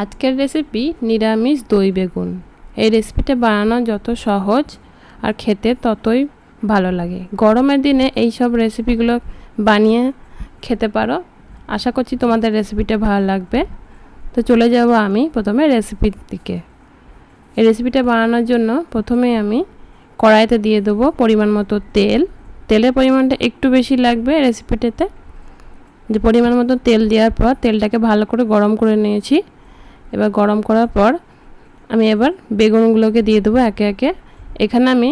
আজকের রেসিপি নিরামিষ দই বেগুন। এই রেসিপিটা বানানো যত সহজ আর খেতে ততই ভালো লাগে। গরমের দিনে এই সব রেসিপিগুলো বানিয়ে খেতে পারো। আশা করছি তোমাদের রেসিপিটা ভালো লাগবে। তো চলে যাব আমি প্রথমে রেসিপির দিকে। এই রেসিপিটা বানানোর জন্য প্রথমে আমি কড়াইতে দিয়ে দেবো পরিমাণ মতো তেল। তেলের পরিমাণটা একটু বেশি লাগবে রেসিপিটাতে যে পরিমাণ মতো তেল দেওয়ার পর তেলটাকে ভালো করে গরম করে নিয়েছি। এবার গরম করার পর আমি এবার বেগুনগুলোকে দিয়ে দেবো একে একে। এখানে আমি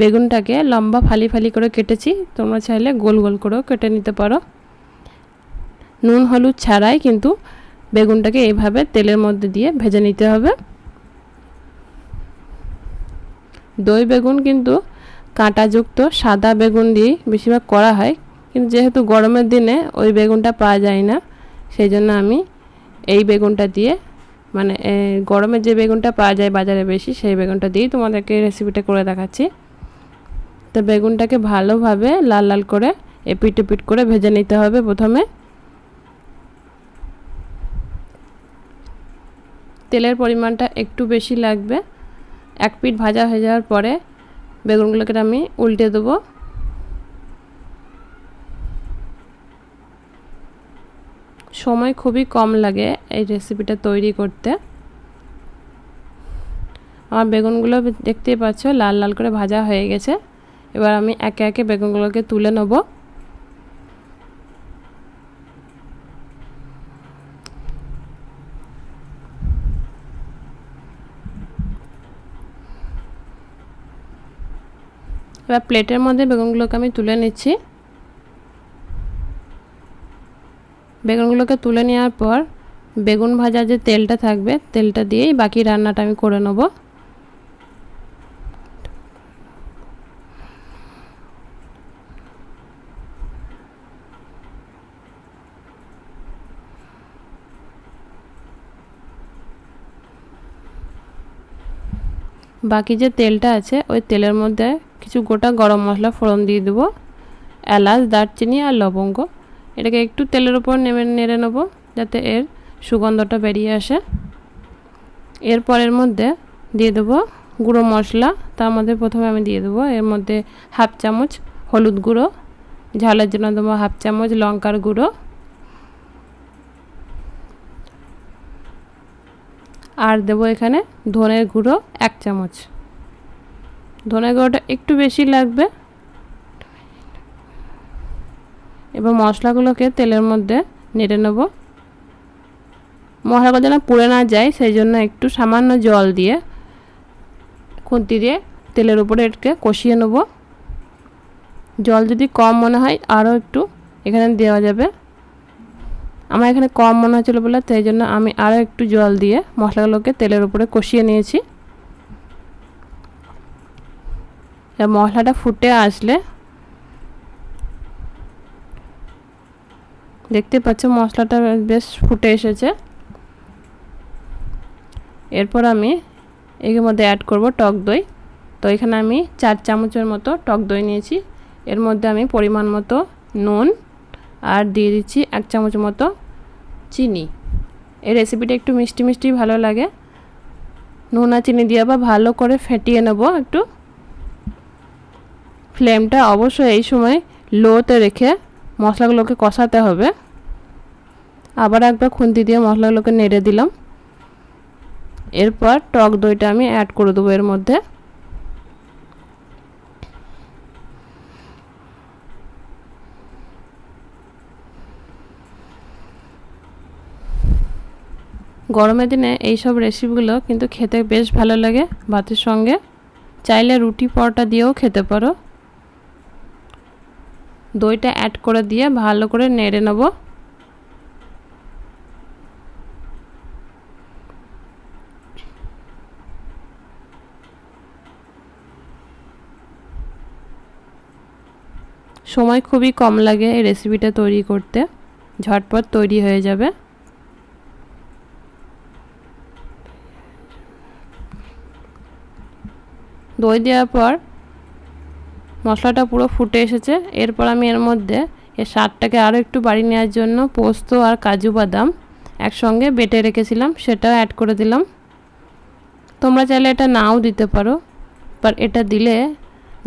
বেগুনটাকে লম্বা ফালি ফালি করে কেটেছি। তোমরা চাইলে গোল গোল করেও কেটে নিতে পারো। নুন হলুদ ছাড়াই কিন্তু বেগুনটাকে এইভাবে তেলের মধ্যে দিয়ে ভেজে নিতে হবে। দই বেগুন কিন্তু কাঁটাযুক্ত, সাদা বেগুন দিয়েই বেশিরভাগ করা হয়। কিন্তু যেহেতু গরমের দিনে ওই বেগুনটা পাওয়া যায় না, সেই জন্য আমি এই বেগুনটা দিয়ে মানে গরমের যে বেগুনটা পাওয়া যায় বাজারে বেশি, সেই বেগুনটা দিয়েই তোমাদেরকে রেসিপিটা করে দেখাচ্ছি। তো বেগুনটাকে ভালোভাবে লাল লাল করে এপিট এপিট করে ভেজে নিতে হবে প্রথমে। তেলের পরিমাণটা একটু বেশি লাগবে। এক পিঠ ভাজা হয়ে যাওয়ার পরে বেগুনগুলোকে আমি উল্টে দেবো। সময় খুবই কম লাগে এই রেসিপিটা তৈরি করতে। আমার বেগুনগুলো দেখতেই পাচ্ছ, লাল লাল করে ভাজা হয়ে গেছে। এবার আমি একে একে বেগুনগুলোকে তুলে নেব। এবার প্লেটের মধ্যে বেগুনগুলোকে আমি তুলে নিচ্ছি। বেগুনগুলোকে তুলে নেওয়ার পর বেগুন ভাজা যে তেলটা থাকবে, তেলটা দিয়েই বাকি রান্নাটা আমি করে নেব। বাকি যে তেলটা আছে, ওই তেলের মধ্যে কিছু গোটা গরম মশলা ফোড়ন দিয়ে দেবো। এলাচ, দারচিনি আর লবঙ্গ। এটাকে একটু তেলের উপর নেমে নেড়ে নেব, যাতে এর সুগন্ধটা বেরিয়ে আসে। এরপর এর মধ্যে দিয়ে দেবো গুঁড়ো মশলা। তার মধ্যে প্রথমে আমি দিয়ে দেবো এর মধ্যে হাফ চামচ হলুদ গুঁড়ো। ঝালের জন্য দেবো হাফ চামচ লঙ্কার গুঁড়ো। আর দেবো এখানে ধনের গুঁড়ো এক চামচ। ধনের গুঁড়োটা একটু বেশি লাগবে। এবার মশলাগুলোকে তেলের মধ্যে নেড়ে নেব। মশলাগুলো যেন পুড়ে না যায়, সেই জন্য একটু সামান্য জল দিয়ে খুন্তি দিয়ে তেলের উপরে এটাকে কষিয়ে নেব। জল যদি কম মনে হয়, আরও একটু এখানে দেওয়া যাবে। আমার এখানে কম মনে হচ্ছিল বলে সেই জন্য আমি আরও একটু জল দিয়ে মশলাগুলোকে তেলের উপরে কষিয়ে নিয়েছি। মশলাটা ফুটে আসলে দেখতে পাচ্ছ, মশলাটা বেশ ফুটে এসেছে। এরপর আমি এর মধ্যে অ্যাড করব টক দই। তো এখানে আমি চার চামচের মতো টক দই নিয়েছি। এর মধ্যে আমি পরিমাণ মতো নুন আর দিয়ে দিচ্ছি এক চামচ মতো চিনি। এই রেসিপিটা একটু মিষ্টি মিষ্টি ভালো লাগে। নুন আর চিনি দিয়ে আবার ভালো করে ফেটিয়ে নেব একটু। ফ্লেমটা অবশ্যই এই সময় লোতে রেখে মশলাগুলোকে কষাতে হবে। আবার একবার খুন্তি দিয়ে মশলাগুলোকে নেড়ে দিলাম। এরপর টক দইটা আমি অ্যাড করে দেবো এর মধ্যে। গরমের দিনে এই সব রেসিপিগুলো কিন্তু খেতে বেশ ভালো লাগে ভাতের সঙ্গে। চাইলে রুটি, পরোটা দিয়েও খেতে পারো। দইটা অ্যাড করে দিয়ে ভালো করে নেড়ে নেব। সময় খুবই কম লাগে এই রেসিপিটা তৈরি করতে। ঝটপট তৈরি হয়ে যাবে। দই দেওয়ার পর মশলাটা পুরো ফুটে এসেছে। এরপর আমি এর মধ্যে এর স্বাদটাকে আরও একটু বাড়িয়ে নেওয়ার জন্য পোস্ত আর কাজু বাদাম একসঙ্গে বেটে রেখেছিলাম, সেটাও অ্যাড করে দিলাম। তোমরা চাইলে এটা নাও দিতে পারো বাট এটা দিলে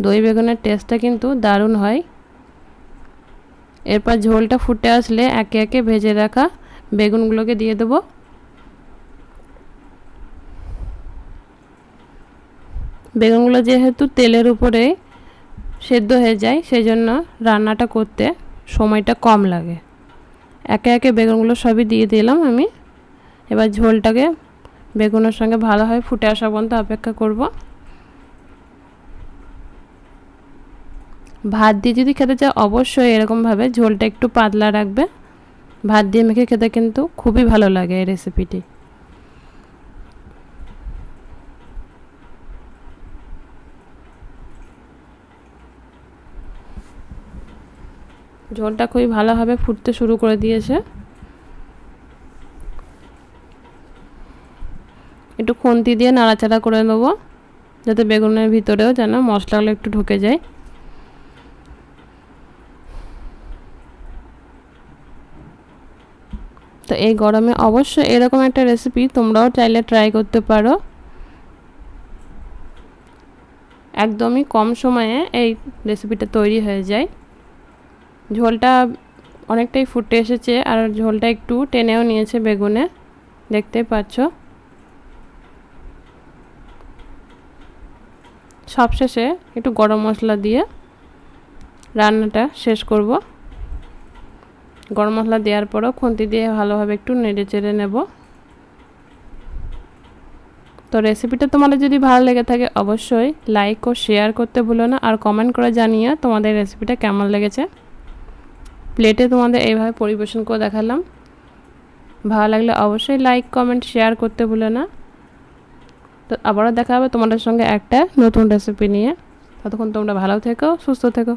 দই বেগুনের টেস্টটা কিন্তু দারুণ হয়। এরপর ঝোলটা ফুটে আসলে একে একে ভেজে রাখা বেগুনগুলোকে দিয়ে দেবো। বেগুনগুলো যেহেতু তেলের উপরে সেদ্ধ হয়ে যায় সেই জন্য রান্নাটা করতে সময়টা কম লাগে। একে একে বেগুনগুলো সবই দিয়ে দিলাম আমি। এবার ঝোলটাকে বেগুনের সঙ্গে ভালোভাবে ফুটে আসা পর্যন্ত অপেক্ষা করব। ভাত দিয়ে যদি খেতে চাও, অবশ্যই এরকমভাবে ঝোলটা একটু পাতলা রাখবে। ভাত দিয়ে মেখে খেতে কিন্তু খুবই ভালো লাগে এই রেসিপিটি ঝোলটা খুবই ভালোভাবে ফুটতে শুরু করে দিয়েছে। একটু খুন্তি দিয়ে নাড়াচাড়া করে নেব, যাতে বেগুনের ভিতরেও যেন মশলাগুলো একটু ঢুকে যায়। তো এই গরমে অবশ্যই এরকম একটা রেসিপি তোমরাও চাইলে ট্রাই করতে পারো। একদমই কম সময়ে এই রেসিপিটা তৈরি হয়ে যায়। ঝোলটা অনেকটাই ফুটে এসেছে আর ঝোলটা একটু টেনেও নিয়েছে বেগুনে দেখতেই পাচ্ছ। সবশেষে একটু গরম মশলা দিয়ে রান্নাটা শেষ করব। গরম মশলা দেওয়ার পরও খুন্তি দিয়ে ভালোভাবে একটু নেড়ে চেড়ে নেব। তো রেসিপিটা তোমাদের যদি ভালো লেগে থাকে অবশ্যই লাইক ও শেয়ার করতে ভুলো না আর কমেন্ট করে জানিয়ে তোমাদের রেসিপিটা কেমন লেগেছে। প্লেটে তোমাদের এইভাবে পরিবেশন করে দেখালাম। ভালো লাগলে অবশ্যই লাইক কমেন্ট শেয়ার করতে ভুলো না। তো আবারও দেখা হবে তোমাদের সঙ্গে একটা নতুন রেসিপি নিয়ে। ততক্ষণ তোমরা ভালো থেকো, সুস্থ থেকো।